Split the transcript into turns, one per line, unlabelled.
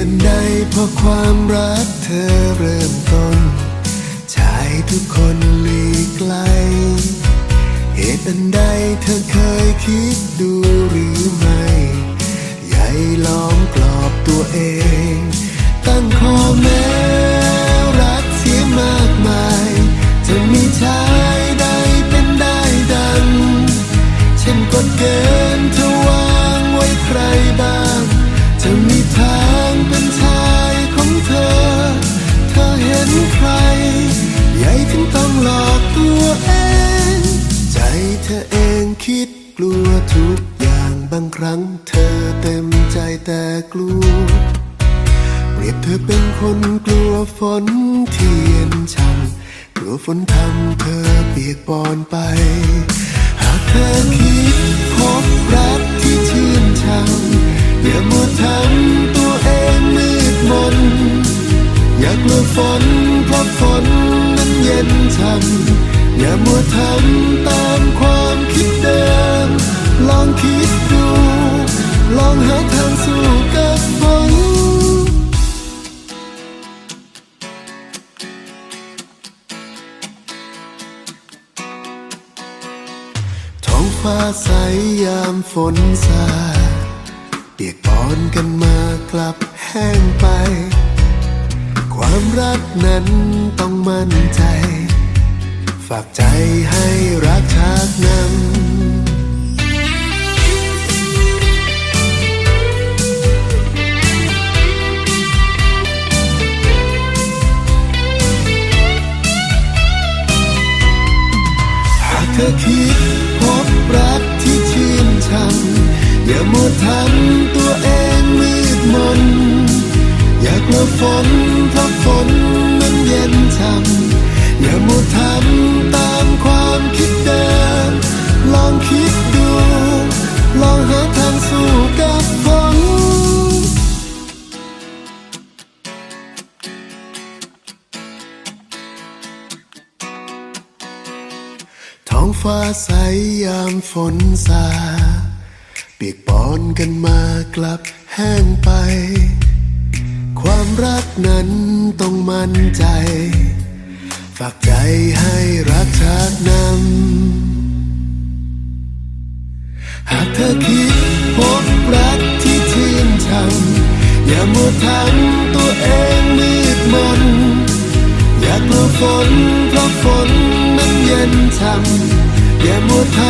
แต่ใดเพราะความรักเธอเริ่มต้นชายทุกคนหลีกไกล เหตุอันใดเธอเคยคิดดูหรือไม่ใหญ่ล้อมกรอบตัวเอง ตั้งข้อแม้ เธอเองคิดกลัวทุกอย่างบางครั้งเธอเต็มใจแต่กลัว เปรียบเธอเป็นคนกลัวฝนเทียนช่ำกลัวฝนทำเธอเปียกปอนไป หากเธอคิดพบรักที่ชื่นช่ำอย่ามัวทำตัวเองมืดมน อย่ากลัวฝนเพราะฝนนั้นเย็นช่ำ อย่ามัวทำตามความคิดเดิม ลองคิดดู ลองหาทางสู้กับฝนท้องฟ้าใสยามฝนสาเปียกปอนกันมากลับแห้งไป ความรักนั้นต้องมั่นใจากใจให้รักชากนำหากเธอคิดพบรักที่ชื่นช่ำอย่ามัวทำตัวเองมืดมน อยากลัวฝนเพราะฝนนั้นเย็นช่ำอย่ามัวทำ องฟ้าใสยามฝนสา เปียกปอนกันมากลับแห้งไป ความรักนั้นต้องมั่นใจ ฝากใจให้รักชาตินำหากเธอคิดพบรักที่ชื่นช่ำอย่ามัวทำตัวเองมืดมน อย่ากลัวฝนเพราะฝนนั้นเย็นช่ำอย่ามัวทำตา